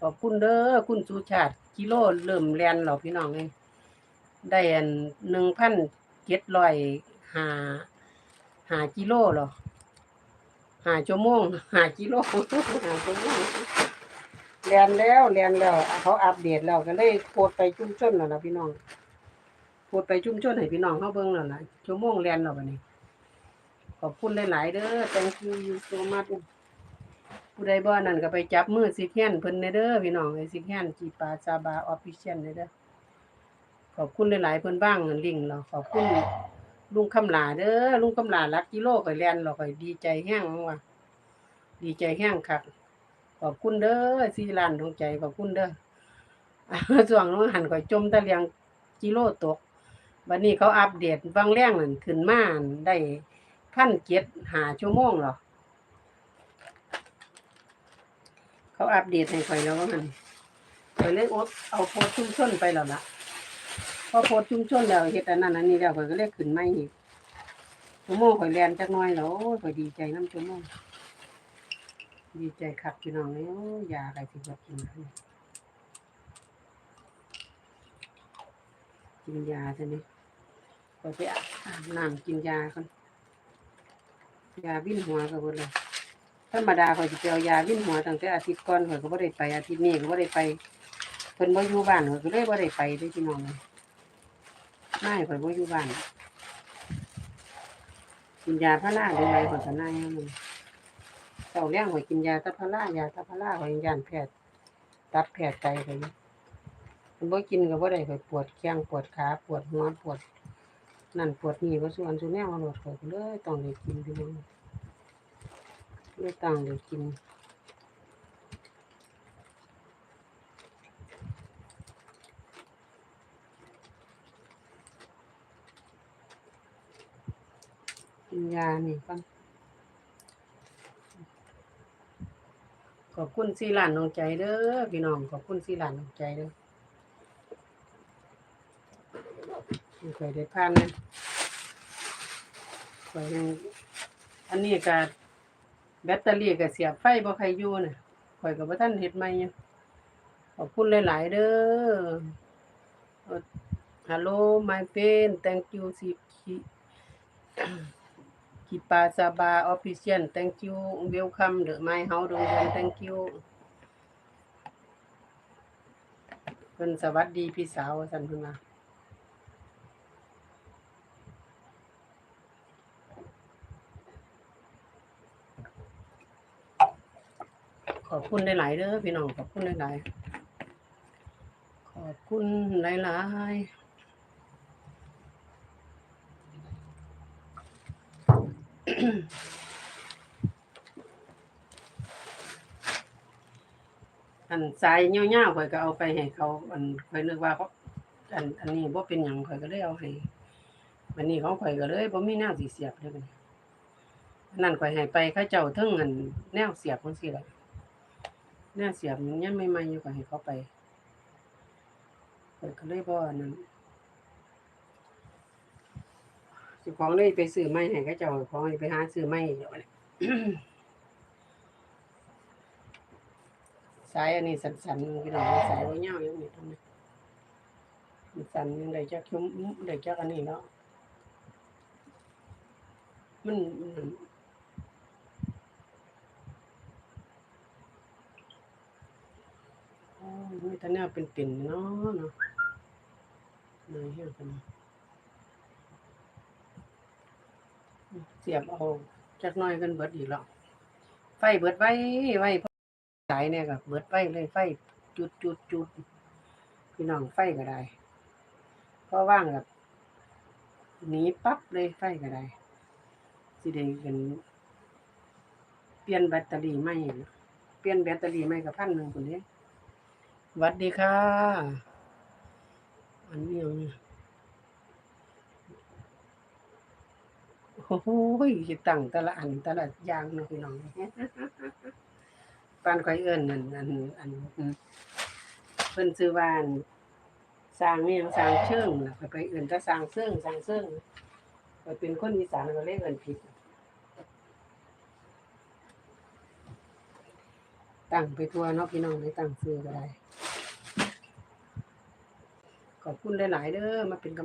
ขอบคุณเด้อคุณสุชาติกิโลเริ่มแลนแล้วพี่น้องเอ้ยได้อันหนึ่งพันเจ็ดร้อยหาหากิโลหรอหาชั่วโมงหากิโลหาชั่วโมงแลนแล้วแลนแล้ว เขาอัปเดตแล้วก็เลยโพสต์ไปชุมชนแล้วล่ะพี่น้องโพสต์ไปชุมชนให้พี่น้องเขาเบิ่งแล้วล่ะชั่วโมงแลนแล้วบัดนี้ ขอบคุณหลาย ๆ เด้อ thank you you so much ผู้ใดบ่นั่นก็ไปจับมือสิแค้นเพิ่นเด้อพี่น้องไอ้สิแค้นจีปาซาบาออฟฟิเชียลเด้อขอบคุณหลายๆเพิ่นบ้างเงินลิงเราขอบคุณลุงคำหลาเด้อลุงคำหลารักกิโลก็แลนเราก็ดีใจแฮงว่ะดีใจแฮงคักขอบคุณเด้อสีลานดวงใจขอบคุณเด้อส่วงนู้นหันก็จมตะเลียงกิโลตกบัดนี้เขาอัปเดตบางแรงนั่นขึ้นมาได้พันเจ็ดหาชั่วโมงหรอ เขาอัปเดตให้ข่อยแล้วว่ามันข่อยเลยอดเอาโพสชุมชนไปแล้วล่ะพอโพสชุมชนแล้วเฮ็ดอันนั้นอันนี้แล้วข่อยก็เลยขึ้นมาอีกชั่วโมงข่อยแลนจักน้อยแล้วโอ้ยข่อยดีใจน้ำชั่วโมงดีใจคักพี่น้องเลยโอ้ยยาอะไรสิบ่กินกินยาซะนี่ข่อยไปอาบน้ำกินยาก่อนยาวิ่นหัวก็บ่เลย ธรรมดาข่อยสิไปเอายาวิ่นหัวตั้งแต่อาทิตย์ก่อนข่อยก็บ่ได้ไปอาทิตย์นี้ก็บ่ได้ไปเพิ่นบ่อยู่บ้านข่อยก็เลยบ่ได้ไปเด้อพี่น้องเลยนายข่อยบ่อยู่บ้านกินยาพาราได้ไรข่อยก็นายให้มันเจ้าเลี้ยงข่อยกินยาตะพารายาตะพาราข่อยย่านแพทย์ตัดแผดใจข่อยอยู่เพิ่นบ่กินก็บ่ได้ข่อยปวดแข้งปวดขาปวดหัวปวดนั่นปวดนี่ว่ส่วนส่วนแนวมันปวดข่อยก็เลยต้องได้กินพี่น้อง เลยต้องได้กินกินยานี่ก่อนขอบคุณสี่ล้านน้องใจเด้อพี่น้องขอบคุณสี่ล้านน้องใจเด้อไม่เคยได้ผ่านนะข่อยอันนี้ก็ แบตเตอรี่ก็เสียบไฟบ่ใครอยู่น่ะข่อยก็บ่ทันเฮ็ดใหม่อยู่ขอบคุณหลาย ๆ เด้อฮัลโหล my friend thank you สิคิคิปาซาบา official thank you welcome the my house โรงเรียน thank you เพิ่นสวัสดีพี่สาวว่าซั่นเพิ่นว่า ขอบคุณหลายๆเด้อพี่น้องขอบคุณหลายๆขอบคุณหลายๆอันสายเงี้ยวๆข่อยก็เอาไปให้เขา อันข่อยนึกว่าเขาอันอันนี้บ่เป็นหยังข่อยก็เลยเอาให้วันนี้ของข่อยก็เลยบ่มีแนวสิเสียบเลยบัดนี้อันนั้นข่อยให้ไปเขาเจ้าเทิงอันแนวเสียบจังซี่ล่ะ แน่เสียบมันยังไม่มาอยู่ก็ให้เขาไปเปิดก็เลยบ่อนนั้นสิของเลยไปซื้อไม้ให้เขาเจ้าของไปหาซื้อไม้เดี๋ยวนี้สายอันนี้สันๆพี่น้องสายบ่ยาอย่างนี้ทำไมมันสันยังได้จักชุ่มได้จักอันนี้เนาะมันมัน อ๋อ มีแต่แนวเป็นๆเนาะเนาะนายเฮ็ดกันเสียบเอาจักหน่อยกันเบิดอีกแล้วไฟเบิดไว้ไว้สายเนี่ยก็เบิดไว้เลยไฟจุดจุดจุดพี่น้องไฟก็ได้พอว่างกับหนีปั๊บเลยไฟก็ได้สิได้กันเปลี่ยนแบตเตอรี่ใหม่เปลี่ยนแบตเตอรี่ใหม่กับพันหนึ่งคนนี้ วัสดีค่ะ อันนี้ยังโอ้โหสิตั้งแต่ละอันแต่ละอย่างเนาะพี่น้องปานข่อยเอิ้นนั่นอันอันอืมเพิ่นชื่อว่าอันสร้างนี่ยังสร้างเชิงน่ะข่อยไปเอิ้นแต่สร้างเชิงสร้างเชิงข่อยเป็นคนอีสานก็เลยเอิ้นผิดตั้งไปทั่วเนาะพี่น้องไม่ตั้งซื้อก็ได้ ขอบคุณหลาย ๆ เด้อมาเป็นกำ